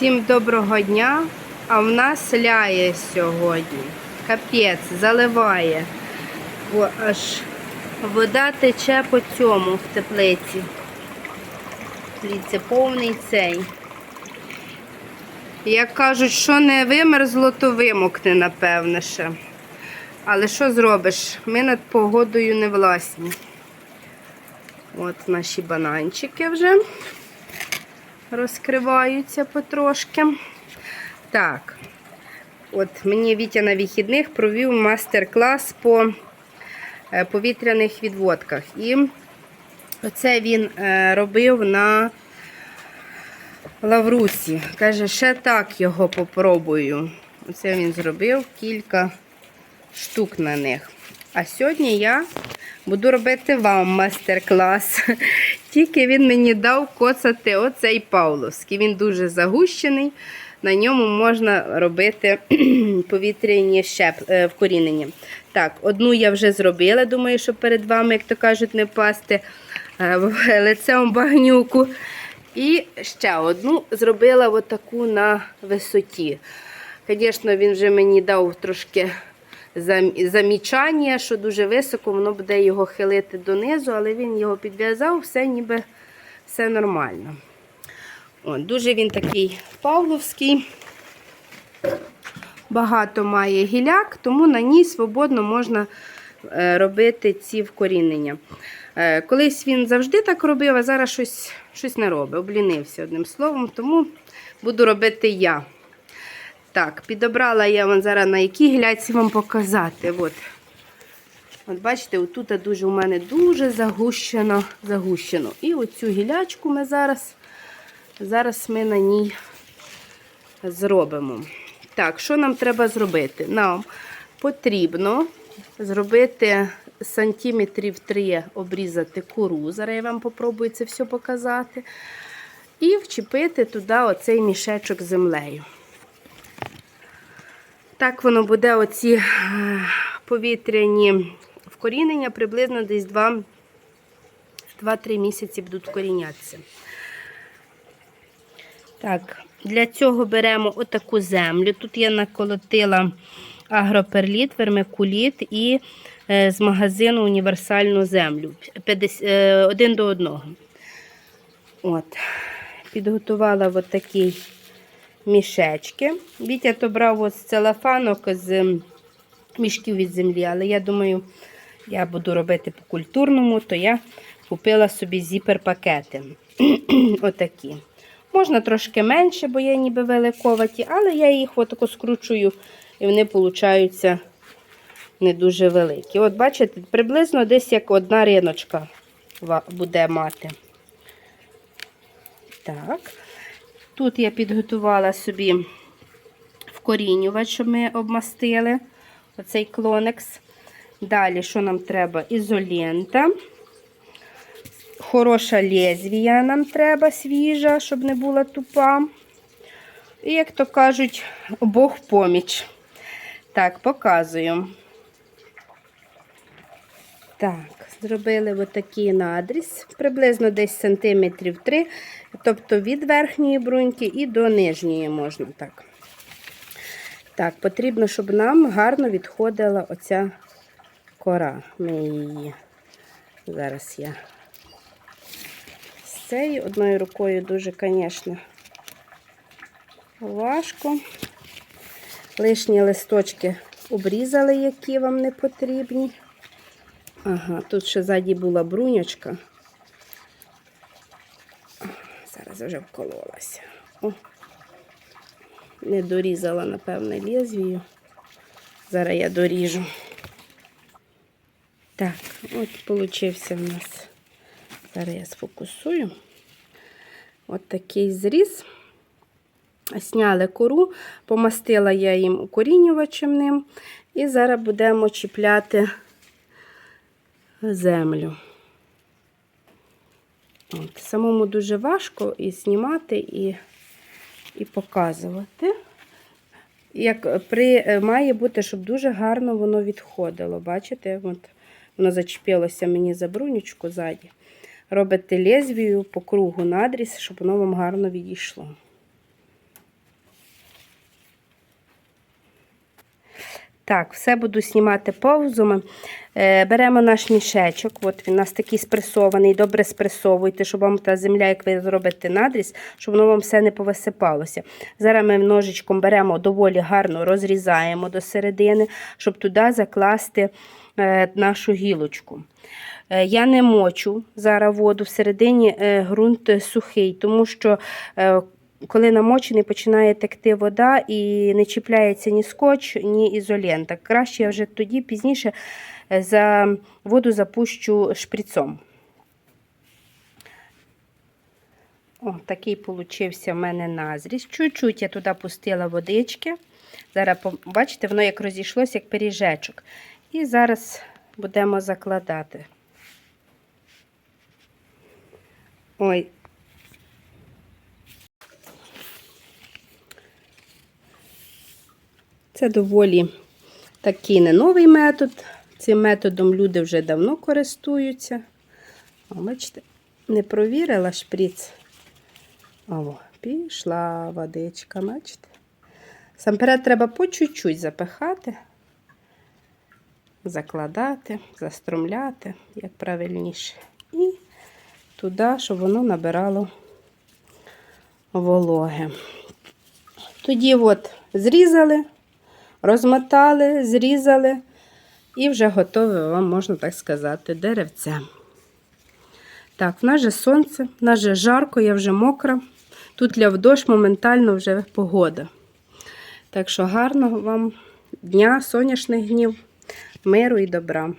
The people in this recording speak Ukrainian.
Всім доброго дня. А в нас ляє сьогодні. Капець, заливає. О, аж вода тече по цьому в теплиці. Дивіться, повний цей. Як кажуть, що не вимерзло, то вимокне, напевне ще. Але що зробиш? Ми над погодою не власні. От наші бананчики вже розкриваються потрошки. Так, от мені Вітя на вихідних провів мастер-клас по е, повітряних відводках. І оце він е, робив на лаврусі. Каже, ще так його попробую. Оце він зробив кілька штук на них. А сьогодні я буду робити вам мастер-клас. Тільки він мені дав коцати оцей Павловський. Він дуже загущений. На ньому можна робити повітряні щеп... е, вкорінення. Так, одну я вже зробила. Думаю, що перед вами, як то кажуть, не пасти е, в лицем багнюку. І ще одну зробила отаку на висоті. Звісно, він вже мені дав трошки замічання, що дуже високо, воно буде його хилити донизу, але він його підв'язав, все ніби все нормально. О, дуже він такий павловський. Багато має гіляк, тому на ній свободно можна е, робити ці вкорінення. Е, Колись він завжди так робив, а зараз щось, щось не робить. Облінився одним словом, тому буду робити я. Так, підобрала я вам зараз на якій гіляці вам показати. От. От бачите, отут дуже у мене дуже загущено. загущено. І оцю гілячку ми зараз, зараз ми на ній зробимо. Так, що нам треба зробити? Нам потрібно зробити сантиметрів 3 обрізати кору. Зараз я вам попробую це все показати. І вчепити туди оцей мішечок землею. Так воно буде оці е, повітряні вкорінення приблизно десь 2 2-3 місяці будуть вкорінятися. Так, для цього беремо отаку землю. Тут я наколотила агроперліт, вермикуліт і е, з магазину універсальну землю 50, е, один до одного. От. Підготувала от такий мішечки. Вітя то брав ось целофанок з мішків від землі, але я думаю, я буду робити по культурному, то я купила собі зіпер-пакети. Отакі. Можна трошки менше, бо є ніби великоваті, але я їх отако скручую, і вони получаються не дуже великі. От бачите, приблизно десь як одна риночка буде мати. Так. Тут я підготувала собі вкорінювач, щоб ми обмастили оцей клонекс. Далі, що нам треба? Ізолента. Хороша лезвія нам треба свіжа, щоб не була тупа. І, як то кажуть, Бог поміч. Так, показую. Так, зробили отакий надріз, приблизно десь сантиметрів 3, тобто від верхньої бруньки і до нижньої можна так. Так, потрібно, щоб нам гарно відходила оця кора. Ми її зараз я з цією одною рукою дуже, звісно, важко. Лишні листочки обрізали, які вам не потрібні. Ага, тут ще ззаді була бруньочка. Зараз вже вкололася. О, не дорізала, напевне, лезвію. Зараз я доріжу. Так, от получився в нас. Зараз я сфокусую. От такий зріз. Сняли кору, помастила я їм укорінювачем ним. І зараз будемо чіпляти землю. От, самому дуже важко і знімати, і, і показувати. Як при, е, має бути, щоб дуже гарно воно відходило. Бачите, от воно зачепилося мені за брунючку ззаді. Робите лезвію по кругу надріз, щоб воно вам гарно відійшло. Так, все буду знімати повзами. Е, беремо наш мішечок. От він у нас такий спресований. Добре спресовуйте, щоб вам та земля, як ви зробите надріз, щоб воно вам все не повисипалося. Зараз ми ножичком беремо доволі гарно розрізаємо до середини, щоб туди закласти е, нашу гілочку. Е, Я не мочу зараз воду всередині ґрунт сухий, тому що коли намочений, починає текти вода і не чіпляється ні скотч, ні ізолента. Краще я вже тоді пізніше е, за воду запущу шприцом. О, такий получився в мене назріз. Чуть-чуть я туди пустила водички. Зараз, бачите, воно як розійшлося, як пиріжечок. І зараз будемо закладати. Ой. Це доволі такий не новий метод. Цим методом люди вже давно користуються. О, бачите, не провірила шприц. О, пішла водичка, бачите. Самперед треба по чуть-чуть запихати, закладати, заструмляти, як правильніше. І туди, щоб воно набирало вологи. Тоді от зрізали, розмотали, зрізали і вже готове вам, можна так сказати, деревце. Так, в нас же сонце, в нас же жарко, я вже мокра. Тут для вдош моментально вже погода. Так що гарного вам дня, сонячних днів, миру і добра.